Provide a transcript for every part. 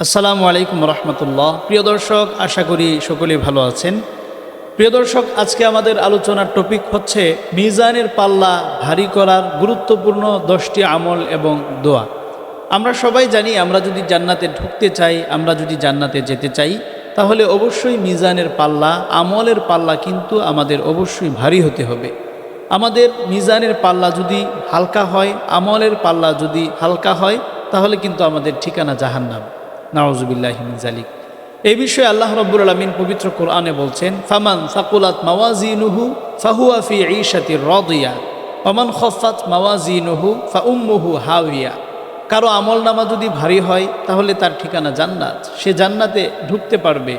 আসসালামু আলাইকুম রহমতুল্লাহ। প্রিয় দর্শক, আশা করি সকলেই ভালো আছেন। প্রিয় দর্শক, আজকে আমাদের আলোচনার টপিক হচ্ছে মিজানের পাল্লা ভারী করার গুরুত্বপূর্ণ দশটি আমল এবং দোয়া। আমরা সবাই জানি, আমরা যদি জান্নাতে ঢুকতে চাই, আমরা যদি জান্নাতে যেতে চাই, তাহলে অবশ্যই মিজানের পাল্লা, আমলের পাল্লা কিন্তু আমাদের অবশ্যই ভারী হতে হবে। আমাদের মিজানের পাল্লা যদি হালকা হয়, আমলের পাল্লা যদি হালকা হয়, তাহলে কিন্তু আমাদের ঠিকানা জাহান্নাম। নাওজুবিল্লাহ জালিক বিষয়ে আল্লাহ রব্বুল আলমিন পবিত্র কোরআনে বলছেন, ফামান ফাকুলাত মাওয়াজিনুহু ফাহুয়া ফি ঈশাতির রদিয়া, ওমান খফাত মাওয়াজিনুহু ফা উম্মুহু হাওয়িয়া কারও আমল নামা যদি ভারী হয়, তাহলে তার ঠিকানা জান্নাত। সে জান্নাতে ঢুকতে পারবে,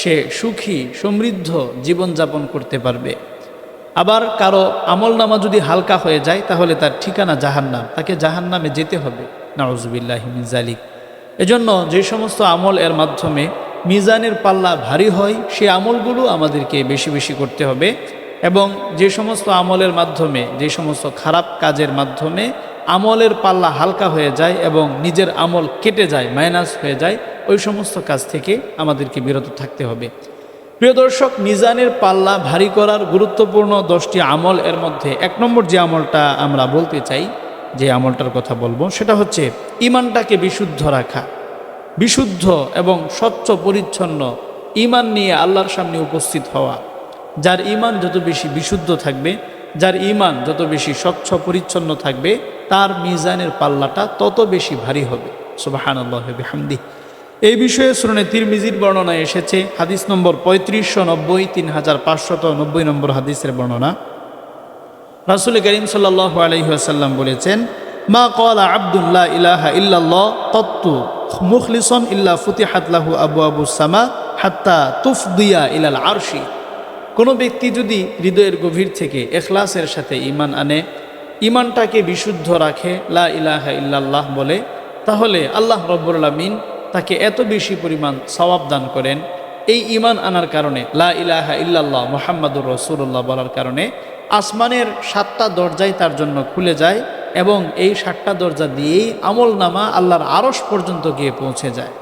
সে সুখী, সমৃদ্ধ জীবনযাপন করতে পারবে। আবার কারও আমল নামা যদি হালকা হয়ে যায়, তাহলে তার ঠিকানা জাহান্নাম, তাকে জাহান্নামে যেতে হবে। নাউজুবিল্লাহ জালিক এজন্য যে সমস্ত আমল এর মাধ্যমে মিজানের পাল্লা ভারী হয়, সে আমলগুলো আমাদেরকে বেশি বেশি করতে হবে এবং যে সমস্ত আমলের মাধ্যমে, যে সমস্ত খারাপ কাজের মাধ্যমে আমলের পাল্লা হালকা হয়ে যায় এবং নিজের আমল কেটে যায় মাইনাস হয়ে যায়, ওই সমস্ত কাজ থেকে আমাদেরকে বিরত থাকতে হবে। প্রিয় দর্শক, মিজানের পাল্লা ভারী করার গুরুত্বপূর্ণ দশটি আমল এর মধ্যে এক নম্বর যে আমলটা আমরা বলতে চাই যে আমলটার কথা বলব, সেটা হচ্ছে ইমানটাকে বিশুদ্ধ রাখা। বিশুদ্ধ এবং স্বচ্ছ, পরিচ্ছন্ন ইমান নিয়ে আল্লাহর সামনে উপস্থিত হওয়া। যার ইমান যত বেশি বিশুদ্ধ থাকবে, যার ইমান যত বেশি স্বচ্ছ, পরিচ্ছন্ন থাকবে, তার মিজানের পাল্লাটা তত বেশি ভারী হবে। সুবাহান হামদি এই বিষয়ে শুনে তিরমিজির বর্ণনায় এসেছে। হাদিস নম্বর পঁয়ত্রিশশো নব্বই, তিন হাজার পাঁচশত নব্বই নম্বর হাদিসের বর্ণনা। রাসুল করিম সাল্লাহ আলহিহাসাল্লাম বলেছেন, মা কলা আবদুল্লাহ ইলাহা ইল্লাল্লাহ তত্তু মুখলিসন ইল্লা ফুতিহাতলাহু আবু আবু সামা হাত্তা তুফদিয়া ইলাল আরশি। কোনো ব্যক্তি যদি হৃদয়ের গভীর থেকে এখলাসের সাথে ইমান আনে ইমানটাকে বিশুদ্ধ রাখে, লা ইলাহা ইল্লাল্লাহ বলে, তাহলে আল্লাহ রব্বুল আলমিন তাকে এত বেশি পরিমাণ সওয়াব দান করেন। এই ইমান আনার কারণে, লা ইলাহা ইল্লাল্লাহ মোহাম্মদুর রসুল্লাহ বলার কারণে আসমানের সাতটা দরজাই তার জন্য খুলে যায় এবং এই সাতটা দরজা দিয়েই আমল নামা আল্লাহর আরস পর্যন্ত গিয়ে পৌঁছে যায়।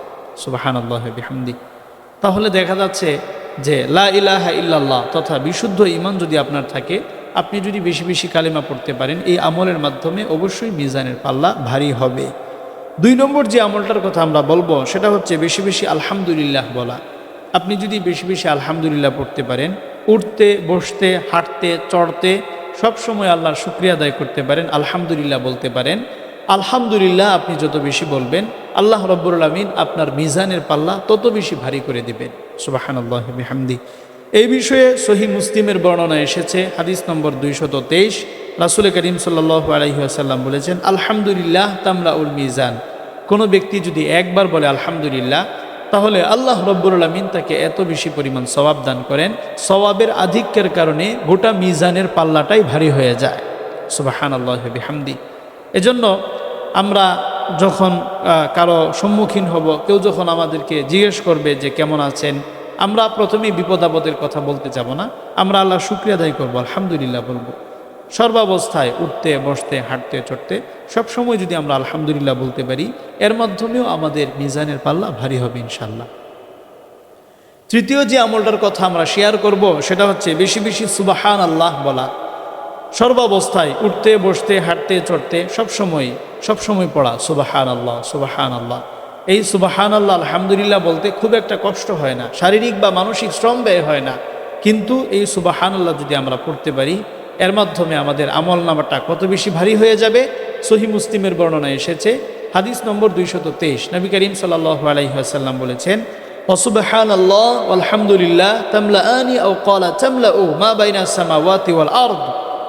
সুবাহান আল্লাহ বিহামদি তাহলে দেখা যাচ্ছে যে লা ইলাহা ইল্লাল্লাহ তথা বিশুদ্ধ ইমান যদি আপনার থাকে, আপনি যদি বেশি বেশি কালিমা পড়তে পারেন, এই আমলের মাধ্যমে অবশ্যই মিজানের পাল্লা ভারী হবে। দুই নম্বর যে আমলটার কথা আমরা বলব, সেটা হচ্ছে বেশি বেশি আলহামদুলিল্লাহ বলা। আপনি যদি বেশি বেশি আলহামদুলিল্লাহ পড়তে পারেন উঠতে, বসতে, হাঁটতে, চড়তে সব সময় আল্লাহর শুক্রিয়া আদায় করতে পারেন, আলহামদুলিল্লাহ বলতে পারেন। আলহামদুলিল্লাহ আপনি যত বেশি বলবেন, আল্লাহ রব্বুল আলমিন আপনার মিজানের পাল্লা তত বেশি ভারী করে দিবেন। সুবাহান আল্লাহ হামদি এই বিষয়ে সহি মুসলিমের বর্ণনা এসেছে, হাদিস নম্বর দুইশত তেইশ। রাসুল করিম সাল্লাহ আলহিহাসাল্লাম বলেছেন, আলহামদুলিল্লাহ তামলা উল মিজান। কোনো ব্যক্তি যদি একবার বলে আলহামদুলিল্লাহ তাহলে আল্লাহ রব্বুল আলমিন তাকে এত বেশি পরিমাণ সবাব দান করেন সবাবের আধিক্যের কারণে গোটা মিজানের পাল্লাটাই ভারী হয়ে যায়। সুবাহান আল্লাহ হামদি এজন্য আমরা যখন কারও সম্মুখীন হব, কেউ যখন আমাদেরকে জিজ্ঞেস করবে যে কেমন আছেন, আমরা প্রথমেই বিপদ আপদের কথা বলতে যাব না। আমরা আল্লাহ শুক্রিয়া আদায় করব, আলহামদুলিল্লাহ বলব। সর্বাবস্থায় উঠতে, বসতে, হাঁটতে, চড়তে, সবসময় যদি আমরা আলহামদুলিল্লাহ বলতে পারি, এর মাধ্যমেও আমাদের মিজানের পাল্লা ভারী হবে ইনশাল্লাহ তৃতীয় যে আমলটার কথা আমরা শেয়ার করব, সেটা হচ্ছে বেশি বেশি সুবাহান আল্লাহ বলা। সর্বাবস্থায় উঠতে, বসতে, হাঁটতে, চড়তে, সবসময় সবসময় পড়া সুবাহান আল্লাহ সুবাহান আল্লাহ এই সুবাহান আল্লাহ আলহামদুলিল্লাহ বলতে খুব একটা কষ্ট হয় না, শারীরিক বা মানসিক শ্রম ব্যয় হয় না। কিন্তু এই সুবাহান আল্লাহ যদি আমরা পড়তে পারি এর মাধ্যমে আমাদের আমল নামাটা কত বেশি ভারী হয়ে যাবে, সহি মুসলিমের বর্ণনা এসেছে। হাদিস নম্বর দুইশত তেইশ। নবী করিম সাল্লাহ বলেছেন আল্লাহ আলহামদুলিল্লাহ তামলা কলা ও মা বাইনা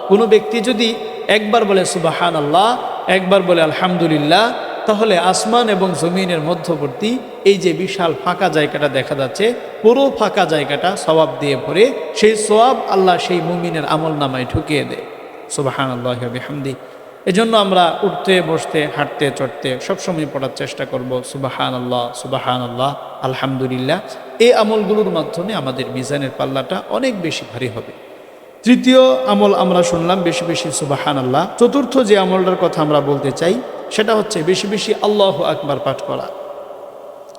কোনো ব্যক্তি যদি একবার বলে সুবাহান আল্লাহ একবার বলে আলহামদুলিল্লাহ তাহলে আসমান এবং জমিনের মধ্যবর্তী এই যে বিশাল ফাঁকা জায়গাটা দেখা যাচ্ছে, পুরো ফাঁকা জায়গাটা সবাব দিয়ে ভরে সেই সোয়াব আল্লাহ সেই মুমিনের আমল নামায় ঢুকিয়ে দেয়। সুবাহান আল্লাহ হামদি এজন্য আমরা উঠতে, বসতে, হাঁটতে, চড়তে সবসময় পড়ার চেষ্টা করব সুবাহান আল্লাহ সুবাহান আল্লাহ আলহামদুলিল্লাহ। এই আমলগুলোর মাধ্যমে আমাদের মিজানের পাল্লাটা অনেক বেশি ভারী হবে। তৃতীয় আমল আমরা শুনলাম বেশি বেশি সুবাহান আল্লাহ চতুর্থ যে আমলটার কথা আমরা বলতে চাই সেটা হচ্ছে বেশি বেশি আল্লাহ আকবার পাঠ করা।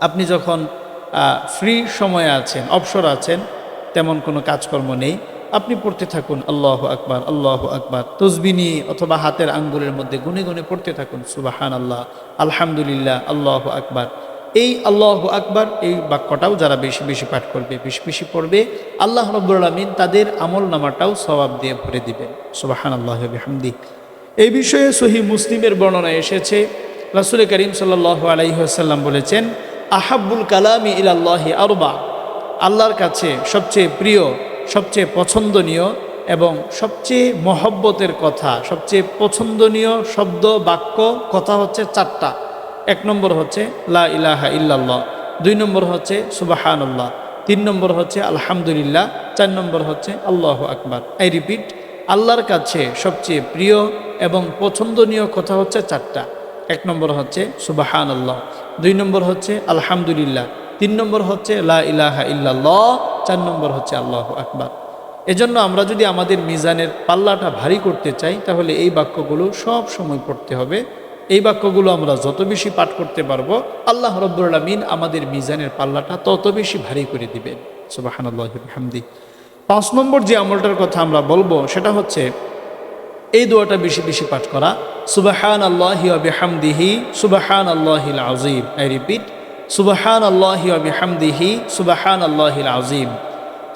আপনি যখন ফ্রি সময়ে আছেন, অবসর আছেন, তেমন কোনো কাজকর্ম নেই, আপনি পড়তে থাকুন আল্লাহ আকবার আল্লাহ আকবার। তসবি নিয়ে অথবা হাতের আঙ্গুলের মধ্যে গুনে গুনে পড়তে থাকুন সুবাহান আল্লাহ আলহামদুলিল্লাহ, আল্লাহ আকবার। এই আল্লাহ আকবার, এই বাক্যটাও যারা বেশি বেশি পাঠ করবে, বেশি বেশি পড়বে, আল্লাহ রব্বুল আলমিন তাদের আমল নামাটাও সবাব দিয়ে ভরে দিবেন। সুবাহান আল্লাহ হামদি এই বিষয়ে সহি মুসলিমের বর্ণনা এসেছে। রাসুল করিম সাল্লাহ আলাইসাল্লাম বলেছেন, আহাব্বুল কালামি ইলাল্লাহি আরবা। আল্লাহর কাছে সবচেয়ে প্রিয়, সবচেয়ে পছন্দনীয় এবং সবচেয়ে মহব্বতের কথা, সবচেয়ে পছন্দনীয় শব্দ, বাক্য কথা হচ্ছে চারটা। এক নম্বর হচ্ছে, লা ইলাহা ইল্লাল্লাহ। দুই নম্বর হচ্ছে, সুবাহানুল্লাহ। তিন নম্বর হচ্ছে, আলহামদুলিল্লাহ। চার নম্বর হচ্ছে, আল্লাহ আকবার। আই রিপিট, আল্লাহর কাছে সবচেয়ে প্রিয় এবং পছন্দনীয় কথা হচ্ছে চারটা। এক নম্বর হচ্ছে সুবাহান আল্লাহ দুই নম্বর হচ্ছে আলহামদুলিল্লাহ, তিন নম্বর হচ্ছে লা ইলাহা ইল্লাল্লাহ, চার নম্বর হচ্ছে আল্লাহ আকবার। এজন্য আমরা যদি আমাদের মিজানের পাল্লাটা ভারী করতে চাই, তাহলে এই বাক্যগুলো সব সময় পড়তে হবে। এই বাক্যগুলো আমরা যত বেশি পাঠ করতে পারব, আল্লাহ রব্বুল আলমিন আমাদের মিজানের পাল্লাটা তত বেশি ভারী করে দিবেন। সুবাহানহামদি পাঁচ নম্বর যে আমলটার কথা আমরা বলব, সেটা হচ্ছে এই দোয়াটা বেশি বেশি পাঠ করা। সুবাহান আল্লাহি আবিহামদিহি সুবাহান আল্লাহিল আজিম আই রিপিট সুবাহান আল্লাহি আবিহামদিহি সুবাহান আল্লাহিল আজিম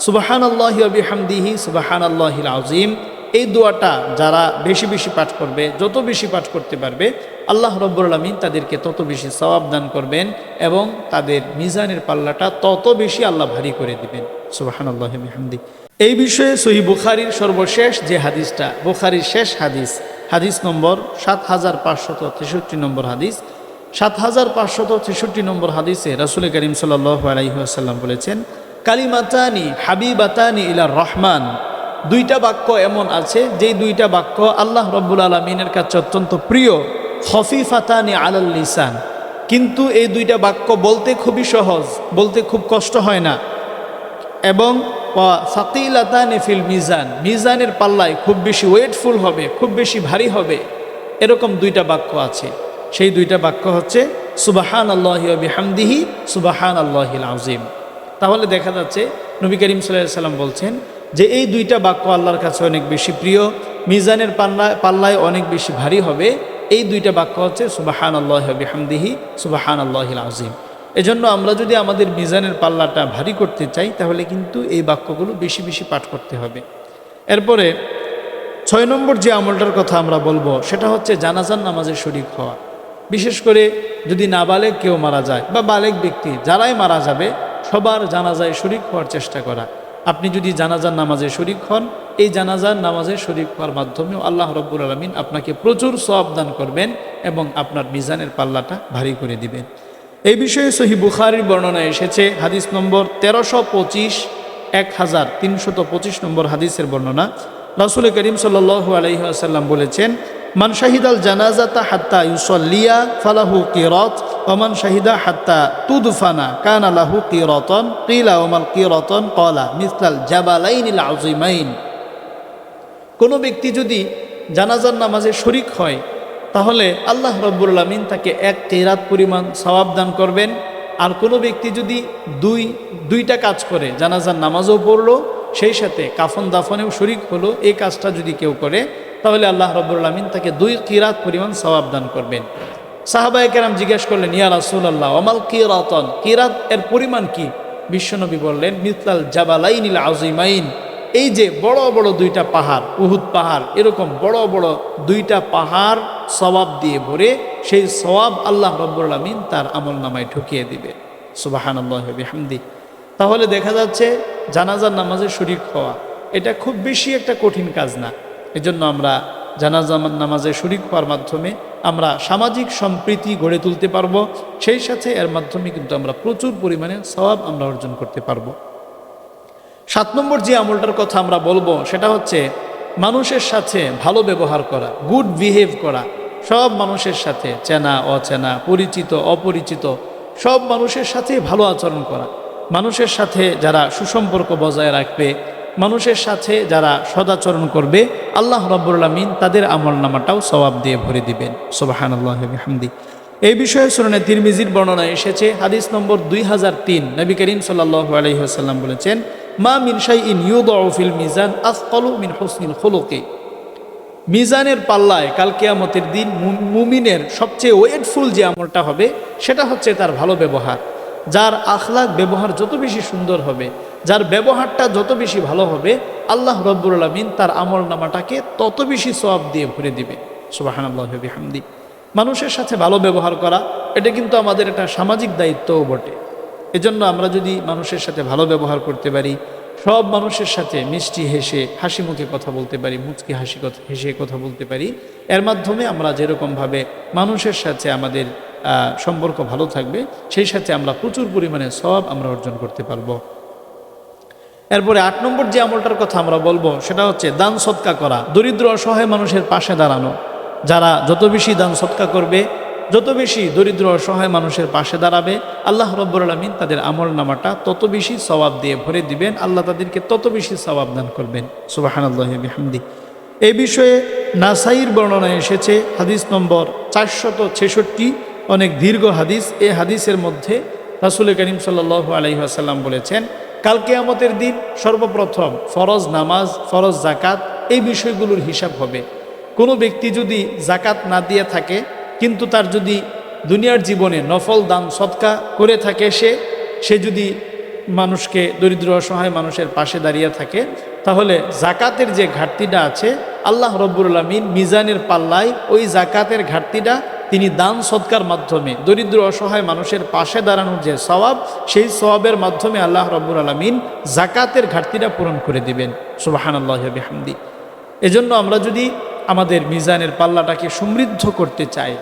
সুবাহান আল্লাহি আবিহামদিহি সুবাহান আল্লাহিল আজিম এই দোয়াটা যারা বেশি বেশি পাঠ করবে, যত বেশি পাঠ করতে পারবে, আল্লাহ রব্বুল আলমিন তাদেরকে তত বেশি সবাব দান করবেন এবং তাদের মিজানের পাল্লাটা তত বেশি আল্লাহ ভারী করে দিবেন। সুবাহান আল্লাহ হামদি এই বিষয়ে সহি বুখারির সর্বশেষ যে হাদিসটা, বুখারির শেষ হাদিস হাদিস নম্বর সাত হাজার পাঁচশত তেষট্টি নম্বর হাদিস সাত হাজার পাঁচশত তেষট্টি নম্বর হাদিসে রাসুল করিম সাল্লাহ আলাইসাল্লাম বলেছেন, কালিমাতানি হাবিবাতানি ইলা রহমান। দুইটা বাক্য এমন আছে, যেই দুইটা বাক্য আল্লাহ রব্বুল আলমিনের কাছে অত্যন্ত প্রিয় হফিফাতানি আলাল লিসান। কিন্তু এই দুইটা বাক্য বলতে খুবই সহজ, বলতে খুব কষ্ট হয় না। এবং সাকিলাতানি ফিল মিজান। মিজানের পাল্লায় খুব বেশি ওয়েটফুল হবে, খুব বেশি ভারী হবে। এরকম দুইটা বাক্য আছে। সেই দুইটা বাক্য হচ্ছে সুবাহান আল্লাহ বিহামদিহি সুবাহান আল্লাহিল আজিম তাহলে দেখা যাচ্ছে, নবী করিম সাল্লাম বলছেন যে এই দুইটা বাক্য আল্লাহর কাছে অনেক বেশি প্রিয়, মিজানের পাল্লায় পাল্লায় অনেক বেশি ভারী হবে। এই দুইটা বাক্য হচ্ছে সুবাহান আল্লাহ বিহামদিহি সুবাহান আল্লাহিল আজিম এজন্য আমরা যদি আমাদের মিজানের পাল্লাটা ভারী করতে চাই, তাহলে কিন্তু এই বাক্যগুলো বেশি বেশি পাঠ করতে হবে। এরপরে ছয় নম্বর যে আমলটার কথা আমরা বলব, সেটা হচ্ছে জানাজান নামাজের শরিক হওয়া। বিশেষ করে যদি নাবালেক কেউ মারা যায় বা বালেক ব্যক্তি, যারাই মারা যাবে, সবার জানাজায় শরিক হওয়ার চেষ্টা করা। আপনি যদি জানাজার নামাজে শরিক হন, এই জানাজার নামাজে শরিক হওয়ার মাধ্যমেও আল্লাহ রব্বুল আলমিন আপনাকে প্রচুর সব দান করবেন এবং আপনার মিজানের পাল্লাটা ভারী করে দিবেন। এই বিষয়ে সহি বুখারির বর্ণনা এসেছে, হাদিস নম্বর তেরোশো পঁচিশ এক হাজার তিনশত পঁচিশ নম্বর হাদিসের বর্ণনা। রাসুল করিম সাল্লু আলহিহাসাল্লাম বলেছেন, মান শাহিদাল জানাজাতা হাত্তা ইউসল্লিয়া ফালাহু কিরত ওমান শাহিদা হাত্তা তুদফানা কান আলাহু কিরতন, কিলা ওমাল কিরতন কলা মিসলাল জাবালাইন আজিমাইন কোনো ব্যক্তি যদি জানাজার নামাজে শরিক হয় তাহলে আল্লাহ রব্বুল আলমিন তাকে এক কেরাত পরিমাণ সবাব দান করবেন। আর কোনো ব্যক্তি যদি দুই, দুইটা কাজ করে, জানাজার নামাজও পড়ল, সেই সাথে কাফন দাফনেও শরিক হলো, এই কাজটা যদি কেউ করে, তাহলে আল্লাহ রব্বুল আলমিন তাকে দুই কিরাত পরিমাণ সবাব দান করবেন। সাহাবায় কেরাম জিজ্ঞেস করলেন, ইয়া রাসুল আল্লাহ অমাল কিরাতন? কিরাত এর পরিমাণ কি? বিশ্বনবী বললেন, মিতলাল জাবালাইনিল আজিমাইন এই যে বড় বড় দুইটা পাহাড়, উহুদ পাহাড়, এরকম বড় বড় দুইটা পাহাড় সবাব দিয়ে ভরে সেই সবাব আল্লাহ রব্বুল আলমিন তার আমল নামায় ঢুকিয়ে দিবে। সুবাহান আল্লাহ হামদি তাহলে দেখা যাচ্ছে জানাজার নামাজে শরিক হওয়া, এটা খুব বেশি একটা কঠিন কাজ না। এজন্য আমরা জানাজা নামাজে শরিক হওয়ার মাধ্যমে আমরা সামাজিক সম্প্রীতি গড়ে তুলতে পারব, সেই সাথে এর মাধ্যমে কিন্তু আমরা প্রচুর পরিমাণে সবাব আমরা অর্জন করতে পারব। সাত নম্বর যে আমলটার কথা আমরা বলব, সেটা হচ্ছে মানুষের সাথে ভালো ব্যবহার করা গুড বিহেভ করা। সব মানুষের সাথে, চেনা, অচেনা, পরিচিত, অপরিচিত, সব মানুষের সাথে ভালো আচরণ করা। মানুষের সাথে যারা সুসম্পর্ক বজায় রাখবে, মানুষের সাথে যারা সদাচরণ করবে, আল্লাহ রব্বুল আলমিন তাদের আমল নামাটাও সবাব দিয়ে ভরে দিবেন। সোবাহান আল্লাহ হামদি এই বিষয়ে শুনে তিরমিজির বর্ণনা এসেছে, হাদিস নম্বর দুই হাজার তিন, নবী করিম সাল্লাহ আলহিহাসাল্লাম বলেছেন মা মিনসাই ইন ইউদিল মিজান আসকলু মিন হোসনিল খোলোকে। মিজানের পাল্লায় কাল কেয়ামতের দিন মুমিনের সবচেয়ে ওয়েটফুল যে আমলটা হবে, সেটা হচ্ছে তার ভালো ব্যবহার। যার আখলাক ব্যবহার যত বেশি সুন্দর হবে, যার ব্যবহারটা যত বেশি ভালো হবে, আল্লাহ রব্বুল আলমিন তার আমল নামাটাকে তত বেশি সব দিয়ে ভরে দিবে। সুবাহান মানুষের সাথে ভালো ব্যবহার করা, এটা কিন্তু আমাদের একটা সামাজিক দায়িত্বও বটে। এজন্য আমরা যদি মানুষের সাথে ভালো ব্যবহার করতে পারি, সব মানুষের সাথে মিষ্টি হেসে হাসি মুখে কথা বলতে পারি, মুচকি হাসি কথা, হেসে কথা বলতে পারি, এর মাধ্যমে আমরা যেরকমভাবে মানুষের সাথে আমাদের সম্পর্ক ভালো থাকবে, সেই সাথে আমরা প্রচুর পরিমাণে সব আমরা অর্জন করতে পারব। এরপরে আট নম্বর যে আমলটার কথা আমরা বলব, সেটা হচ্ছে দান সৎকা করা। দরিদ্র, অসহায় মানুষের পাশে দাঁড়ানো। যারা যত বেশি দান সৎকা করবে যত বেশি দরিদ্র অসহায় মানুষের পাশে দাঁড়াবে, আল্লাহ রব্বুর আলমিন তাদের আমল নামাটা তত বেশি সবাব দিয়ে ভরে দিবেন, আল্লাহ তাদেরকে তত বেশি সবাব দান করবেন। সুবাহান আল্লাহ বিহামদি এই বিষয়ে নাসাইর বর্ণনা এসেছে, হাদিস নম্বর চারশত ছেষট্টি, অনেক দীর্ঘ হাদিস। এ হাদিসের মধ্যে রাসুল করিম সাল্লাহ আলহিহাসাল্লাম বলেছেন, কাল কেয়ামতের দিন সর্বপ্রথম ফরজ নামাজ, ফরজ জাকাত এই বিষয়গুলোর হিসাব হবে। কোনো ব্যক্তি যদি জাকাত না দিয়ে থাকে কিন্তু তার যদি দুনিয়ার জীবনে নফল দান, সৎকা করে থাকে সে সে যদি মানুষকে দরিদ্র, অসহায় মানুষের পাশে দাঁড়িয়ে থাকে, তাহলে জাকাতের যে ঘাটতিটা আছে, আল্লাহ রব্বুল আলমিন মিজানের পাল্লায় ওই জাকাতের ঘাটতিটা তিনি দান, সৎকার মাধ্যমে দরিদ্র, অসহায় মানুষের পাশে দাঁড়ানোর যে সওয়াব, সেই সওয়াবের মাধ্যমে আল্লাহ রব্বুর আলমিন জাকাতের ঘাটতিটা পূরণ করে দিবেন। সুবাহান আল্লাহ হামদি এজন্য আমরা যদি আমাদের মিজানের পাল্লাটাকে সমৃদ্ধ করতে চাই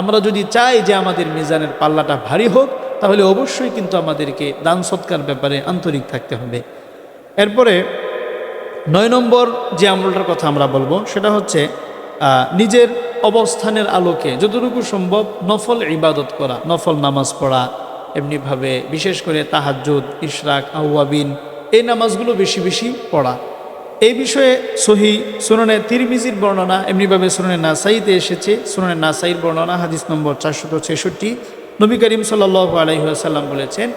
আমরা যদি চাই যে আমাদের মিজানের পাল্লাটা ভারী হোক, তাহলে অবশ্যই কিন্তু আমাদেরকে দান সৎকার ব্যাপারে আন্তরিক থাকতে হবে। এরপরে নয় নম্বর যে আমলটার কথা আমরা বলব, সেটা হচ্ছে নিজের অবস্থানের আলোকে যতটুকু সম্ভব নফল ইবাদত করা, নফল নামাজ পড়া, এমনিভাবে বিশেষ করে তাহাজ্জুদ, ইশরাক, আউয়াবিন, এই নামাজগুলো বেশি বেশি পড়া। এই বিষয়ে সহি সুননে তিরমিজির বর্ণনা, এমনিভাবে সুননে নাসাইতে এসেছে, সুননে নাসাইর বর্ণনা, হাদিস নম্বর চারশত ছেষট্টি। নবী করিম সাল্লাহ আলহিহাসাল্লাম বলেছেন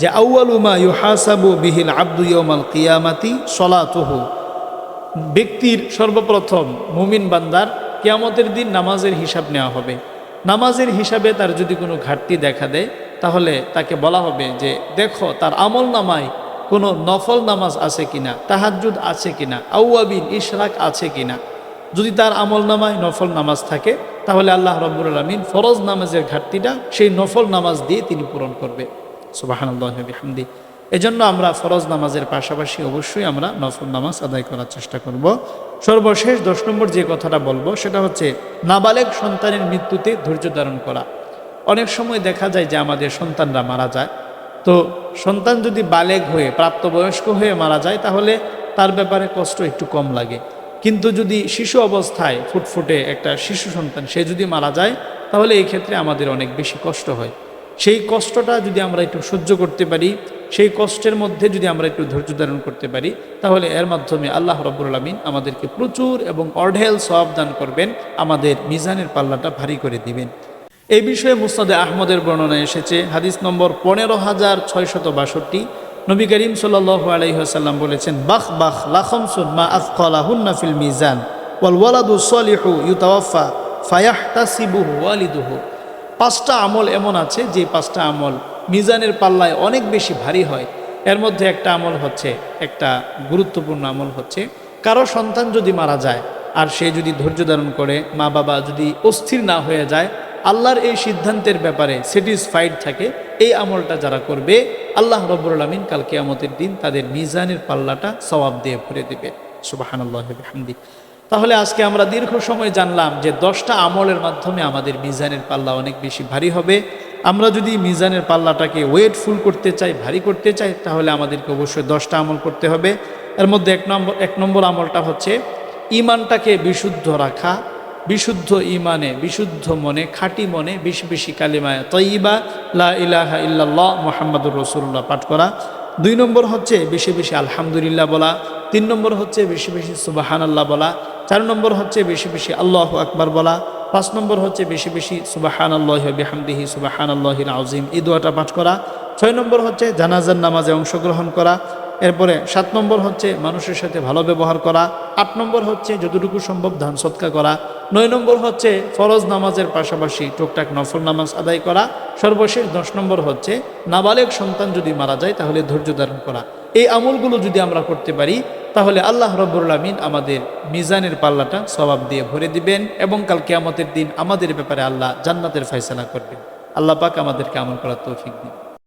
যে আউয়ালুমা ইউহাসাবু বিহিল আব্দু ইয়মাল কিয়ামাতি সলাতুহু। ব্যক্তির সর্বপ্রথম মুমিন বান্দার কিয়ামতের দিন নামাজের হিসাব নেওয়া হবে। নামাজের হিসাবে তার যদি কোনো ঘাটতি দেখা দেয়, তাহলে তাকে বলা হবে যে, দেখো, তার আমল নামায় কোনো নফল নামাজ আছে কিনা, তাহাজ্জুদ আছে কিনা, আউয়াবিন ইশরাক আছে কিনা, যদি তার আমল নামায় নফল নামাজ থাকে, তাহলে আল্লাহ রব্বুল আলমিন ফরজ নামাজের ঘাটতিটা সেই নফল নামাজ দিয়ে তিনি পূরণ করবে। সুবাহানহামদি এজন্য আমরা ফরজ নামাজের পাশাপাশি অবশ্যই আমরা নফল নামাজ আদায় করার চেষ্টা করব। সর্বশেষ দশ নম্বর যে কথাটা বলব, সেটা হচ্ছে নাবালেগ সন্তানের মৃত্যুতে ধৈর্য ধারণ করা। অনেক সময় দেখা যায় যে আমাদের সন্তানরা মারা যায় তো সন্তান যদি বালেগ হয়ে, প্রাপ্তবয়স্ক হয়ে মারা যায়, তাহলে তার ব্যাপারে কষ্ট একটু কম লাগে। কিন্তু যদি শিশু অবস্থায় ফুটফুটে একটা শিশু সন্তান, সে যদি মারা যায়, তাহলে এই ক্ষেত্রে আমাদের অনেক বেশি কষ্ট হয়। সেই কষ্টটা যদি আমরা একটু সহ্য করতে পারি, সেই কষ্টের মধ্যে যদি আমরা একটু ধৈর্য ধারণ করতে পারি, তাহলে এর মাধ্যমে আল্লাহ রব্বুল আলমিন আমাদেরকে প্রচুর এবং অঢেল সব দান করবেন, আমাদের মিজানের পাল্লাটা ভারী করে দিবেন। এই বিষয়ে মুস্তাদে আহমদের বর্ণনা এসেছে। হাদিস নম্বর পনেরো হাজার ছয়শত বাষট্টি। নবী করিম সাল্লাহ আলহিহাসাল্লাম বলেছেন, বাখ বাখ লাখমসুন মা আফকলাহুন্না ফিল মিজান, ওয়াল পাঁচটা আমল এমন আছে যে পাঁচটা আমল মিজানের পাল্লায় অনেক বেশি ভারী হয়। এর মধ্যে একটা আমল হচ্ছে, একটা গুরুত্বপূর্ণ আমল হচ্ছে, কারও সন্তান যদি মারা যায় আর সে যদি ধৈর্য ধারণ করে মা বাবা যদি অস্থির না হয়ে যায় আল্লাহর এই সিদ্ধান্তের ব্যাপারে স্যাটিসফাইড থাকে, এই আমলটা যারা করবে, আল্লাহ রব্বুল আলমিন কাল কেয়ামতের দিন তাদের মিজানের পাল্লাটা সওয়াব দিয়ে ভরে দেবে। সুবাহান তাহলে আজকে আমরা দীর্ঘ সময় জানলাম যে দশটা আমলের মাধ্যমে আমাদের মিজানের পাল্লা অনেক বেশি ভারী হবে। আমরা যদি মিজানের পাল্লাটাকে ওয়েটফুল করতে চাই, ভারী করতে চাই, তাহলে আমাদেরকে অবশ্যই দশটা আমল করতে হবে। এর মধ্যে এক নম্বর এক নম্বর আমলটা হচ্ছে ইমানটাকে বিশুদ্ধ রাখা বিশুদ্ধ ইমানে, বিশুদ্ধ মনে, খাঁটি মনে, বেশি বেশি কালিমায় তৈবা লা ইলাহা ইল্লাল্লাহ মোহাম্মদুর রসুল্লাহ পাঠ করা। দুই নম্বর হচ্ছে বেশি বেশি আলহামদুলিল্লাহ বলা। তিন নম্বর হচ্ছে বেশি বেশি সুবাহান আল্লাহ বলা। চার নম্বর হচ্ছে বেশি বেশি আল্লাহ আকবার বলা। পাঁচ নম্বর হচ্ছে বেশি বেশি সুবাহান আল্লাহ বিহামদিহি সুবাহান আল্লাহিল আজিম এই দোয়াটা পাঠ করা। ছয় নম্বর হচ্ছে জানাজার নামাজে অংশগ্রহণ করা। এরপরে সাত নম্বর হচ্ছে মানুষের সাথে ভালো ব্যবহার করা। আট নম্বর হচ্ছে যতটুকু সম্ভব ধান সৎকা করা। নয় নম্বর হচ্ছে ফরজ নামাজের পাশাপাশি টুকটাক নফল নামাজ আদায় করা। সর্বশেষ দশ নম্বর হচ্ছে নাবালেক সন্তান যদি মারা যায় তাহলে ধৈর্য ধারণ করা। এই আমলগুলো যদি আমরা করতে পারি, তাহলে আল্লাহ রব্বুল আলমিন আমাদের মিজানের পাল্লাটা সবাব দিয়ে ভরে দিবেন এবং কাল কেয়ামতের দিন আমাদের ব্যাপারে আল্লাহ জান্নাতের ফয়সালা করবেন। আল্লাহ পাক আমাদেরকে আমল করার তৌফিক দিন।